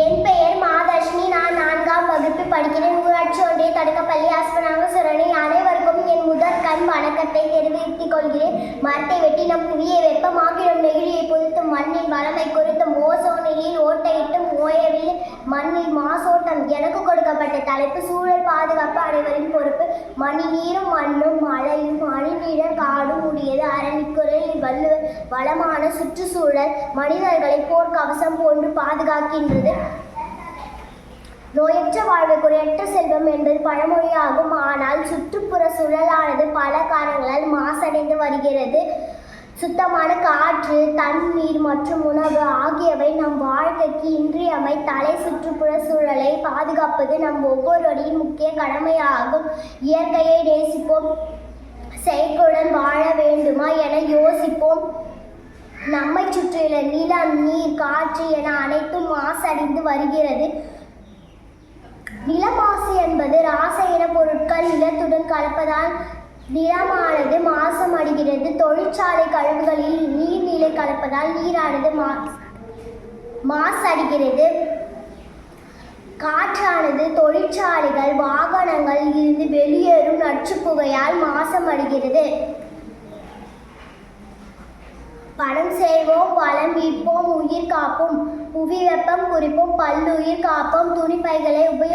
என் பெயர் மாதர்ஷினி. நான் நான்காம் வகுப்பு படிக்கிறேன். ஊராட்சி ஒன்றிய தொடக்கப்பள்ளி ஆஸ்பனாக சுரணி. அனைவருக்கும் என் முதற் கண் வணக்கத்தை தெரிவித்துக் கொள்கிறேன். மரத்தை வெட்டி நம் புவியை வெப்பமாகிடும் நெகிழியை பொறுத்தும் மண்ணின் வளமை குறித்தும் மோசோனையில் ஓட்டையிட்டும் ஓயவில்லை மண்ணில் மாசோட்டம். எனக்கு கொடுக்கப்பட்ட தலைப்பு சூழல் பாதுகாப்பு அனைவரின் பொறுப்பு. மணி நீரும் மண்ணும் மழையும் மணிநீரர் காடும் உடையது. அரணிக்குறையில் வல்லு வளமான சுற்றுச்சூழல். மனிதர்களை போர்க்கவசம் போன்று பாதுகாக்கின்றது. நோயற்ற வாழ்வு குறையற்ற செல்வம் என்பது பழமொழியாகும். ஆனால் சுற்றுப்புற சூழலானது பல காரணங்களால் மாசடைந்து வருகிறது. சுத்தமான காற்று தண்ணீர் மற்றும் உணவு ஆகியவை நம் வாழ்க்கைக்கு இன்றியமை தலை சுற்றுப்புற சூழலை பாதுகாப்பது நம் ஒவ்வொருவரின் முக்கிய கடமையாகும். இயற்கையை நேசிப்போம். செயற்குடன் வாழ வேண்டுமா என யோசிப்போம். நம்மை சுற்றியுள்ள நிலம் நீர் காற்று என அனைத்தும் மாசடைந்து வருகிறது. நிலமாசு என்பது ராசாயன பொருட்கள் நிலத்துடன் கலப்பதால் நிலமானது மாசமடைகிறது தொழிற்சாலை கழிவுகளில் நீர்நிலை கலப்பதால் நீரானது மா மாசடைகிறது. காற்றானது தொழிற்சாலைகள் வாகனங்கள் இருந்து வெளியேறும் நச்சு புகையால் மாசமடைகிறது பணம் செய்வோம் வளம் விற்போம் உயிர் காப்போம் புவி வெப்பம் குறிப்போம் பல்லுயிர் காப்போம் துணிப்பைகளை உபயோக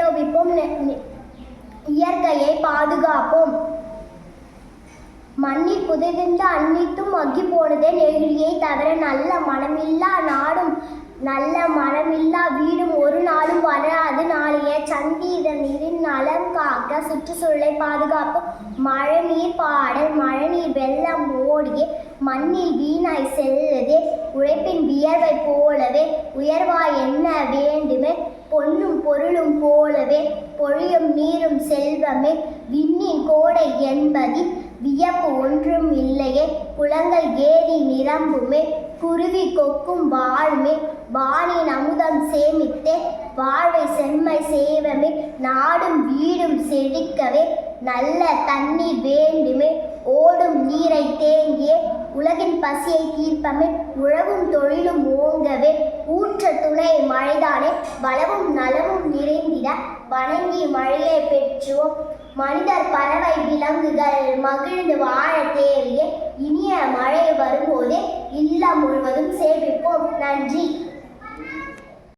இயற்கையை பாதுகாப்போம். மண்ணில் புதைந்த அன்னித்தும் மக்கி போனதே நெகிழியை தவிர நல்ல மனமில்லா நாடும் நல்ல மனமில்லா வீடும் ஒரு நாளும் வராது நாளைய. சங்கீத நீரின் நலம் காக்க சுற்றுச்சூழலை பாதுகாப்பு மழை நீர் பாடல் மழை நீர் மண்ணில் வீணாய் செல்லுதே உழைப்பின் வியர்வை போலவே உயர்வாய் என்ன வேண்டுமே பொன்னும் பொருளும் போலவே பொழியும் நீரும் செல்வமே. விண்ணின் கோடை என்பதில் வியப்பு ஒன்றும் இல்லையே. குளங்கள் ஏரி நிரம்புமே குருவி கொக்கும் வாழ்மே. வானின் அமுதம் சேமித்தே வாழ்வை செம்மை செய்வமே நாடும் வீடும் செழிக்கவே நல்ல தண்ணீர் வேண்டுமே. ஓடும் நீரை தேங்கியே பசியை தீர்ப்பமே உழவும் தொழிலும் ஓங்கவே ஊற்ற துணை மழைதானே வளமும் நலமும் நிறைந்திட வணங்கி மழையை பெற்றுவோம். மனிதர் பறவை விலங்குகள் மகிழ்ந்து வாழ தேவையே. இனிய மழை வரும்போதே இல்லம் முழுவதும் சேமிப்போம். நன்றி.